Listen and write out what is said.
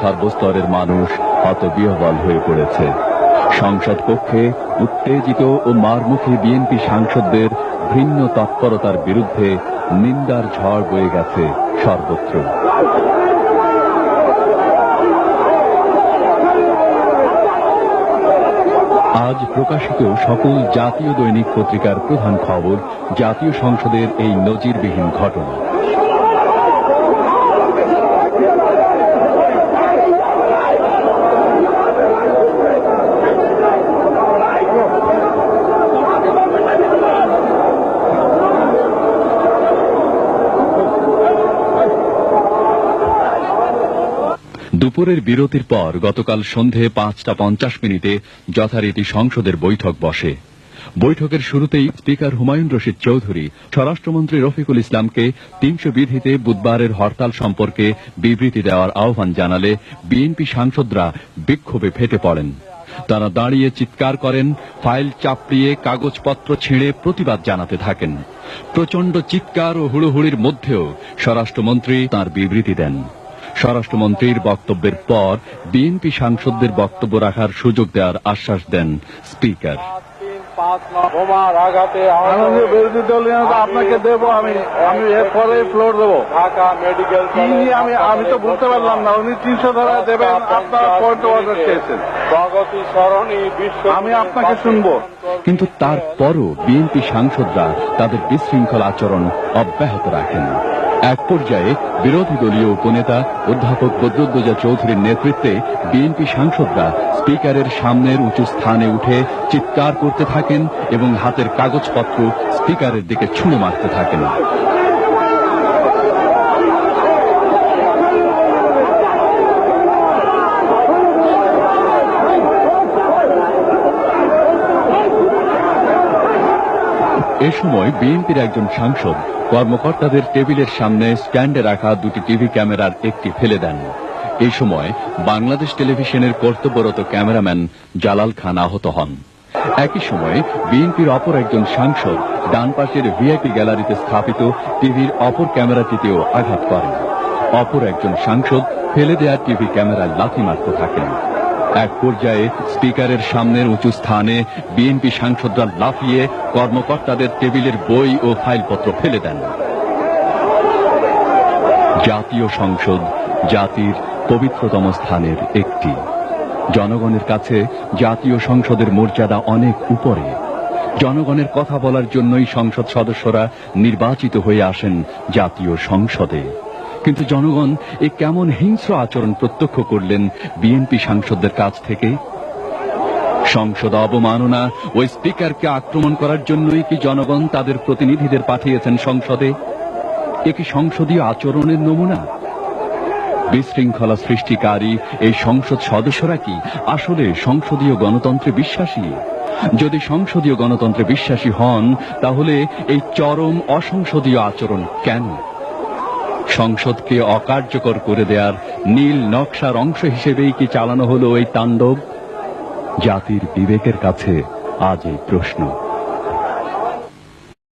সর্বস্তরের মানুষ হতবিহবল হয়ে পড়েছে। সংসদ কক্ষে উত্তেজিত ও মারমুখী বিএনপি সাংসদদের ভিন্ন তৎপরতার বিরুদ্ধে নিন্দার ঝড় বয়ে গেছে সর্বত্র। আজ প্রকাশিত সকল জাতীয় দৈনিক পত্রিকার প্রধান খবর জাতীয় সংসদের এই নজিরবিহীন ঘটনা। দুপুরের বিরতির পর গতকাল সন্ধে পাঁচটা পঞ্চাশ মিনিটে যথারীতি সংসদের বৈঠক বসে। বৈঠকের শুরুতেই স্পিকার হুমায়ুন রশিদ চৌধুরী, স্বরাষ্ট্রমন্ত্রী রফিকুল ইসলামকে তিনশো বিধিতে বুধবারের হরতাল সম্পর্কে বিবৃতি দেওয়ার আহ্বান জানালে বিএনপি সাংসদরা বিক্ষোভে ফেটে পড়েন। তারা দাঁড়িয়ে চিৎকার করেন, ফাইল চাপড়িয়ে কাগজপত্র ছিঁড়ে প্রতিবাদ জানাতে থাকেন। প্রচণ্ড চিৎকার ও হুড়োহুড়ির মধ্যেও স্বরাষ্ট্রমন্ত্রী তার বিবৃতি দেন। স্বরাষ্ট্রমন্ত্রীর বক্তব্যের পর বিএনপি সাংসদদের বক্তব্য রাখার সুযোগ দেওয়ার আশ্বাস দেন স্পিকার। বিরোধী দলীয় নেতা আপনাকে দেবো আমি। আমি এরপরে ফ্লোর দেবো। ঢাকা মেডিকেল কি আমি আমি তো বুঝতে পারলাম না উনি তিনশো ধারা দেবেন আপনারা পয়েন্ট অর্ডার চেয়েছেন। প্রগতি সরণি বিশ্ব আমি আপনাকে শুনব। কিন্তু তারপরও বিএনপি সাংসদরা তাদের বিশৃঙ্খল আচরণ অব্যাহত রাখেন। এক পর্যায়ে বিরোধী দলীয় উপনেতা অধ্যাপক বদরুদ্দোজা চৌধুরীর নেতৃত্বে বিএনপি সাংসদরা স্পিকারের সামনের উঁচু স্থানে উঠে চিৎকার করতে থাকেন এবং হাতের কাগজপত্র স্পিকারের দিকে ছুঁড়ে মারতে থাকেন। এ সময় বিএনপির একজন সাংসদ কর্মকর্তাদের টেবিলের সামনে স্ট্যান্ডে রাখা দুটি টিভি ক্যামেরার একটি ফেলে দেন। এই সময় বাংলাদেশ টেলিভিশনের কর্তব্যরত ক্যামেরাম্যান জালাল খান আহত হন। একই সময় বিএনপির অপর একজন সাংসদ ডান পাশের ভিআইপি গ্যালারিতে স্থাপিত টিভির অপর ক্যামেরাটিতেও আঘাত করেন। অপর একজন সাংসদ ফেলে দেয়া টিভি ক্যামেরায় লাথি মারতে থাকেন। এক পর্যায়ে স্পিকারের সামনের উঁচু স্থানে বিএনপি সাংসদরা লাফিয়ে কর্মকর্তাদের টেবিলের বই ও ফাইলপত্র ফেলে দেন। জাতীয় সংসদ, জাতির পবিত্রতম স্থানের একটি। জনগণের কাছে জাতীয় সংসদের মর্যাদা অনেক উপরে। জনগণের কথা বলার জন্যই সংসদ সদস্যরা নির্বাচিত হয়ে আসেন জাতীয় সংসদে। কিন্তু জনগণ এ কেমন হিংস্র আচরণ প্রত্যক্ষ করলেন বিএনপি সাংসদদের কাছ থেকে? সংসদ অবমাননা ও স্পিকারকে আক্রমণ করার জন্যই কি জনগণ তাদের প্রতিনিধিদের পাঠিয়েছেন সংসদে? এ কি সংসদীয় আচরণের নমুনা? বিশৃঙ্খলা সৃষ্টিকারী এই সংসদ সদস্যরা কি আসলে সংসদীয় গণতন্ত্রে বিশ্বাসী? যদি সংসদীয় গণতন্ত্রে বিশ্বাসী হন, তাহলে এই চরম অসংসদীয় আচরণ কেন? সংসদকে অকার্যকর করে দেওয়ার নীল নকশার অংশ হিসেবেই কি চালানো হলো এই তাণ্ডব? জাতির বিবেকের কাছে আজ এই প্রশ্ন।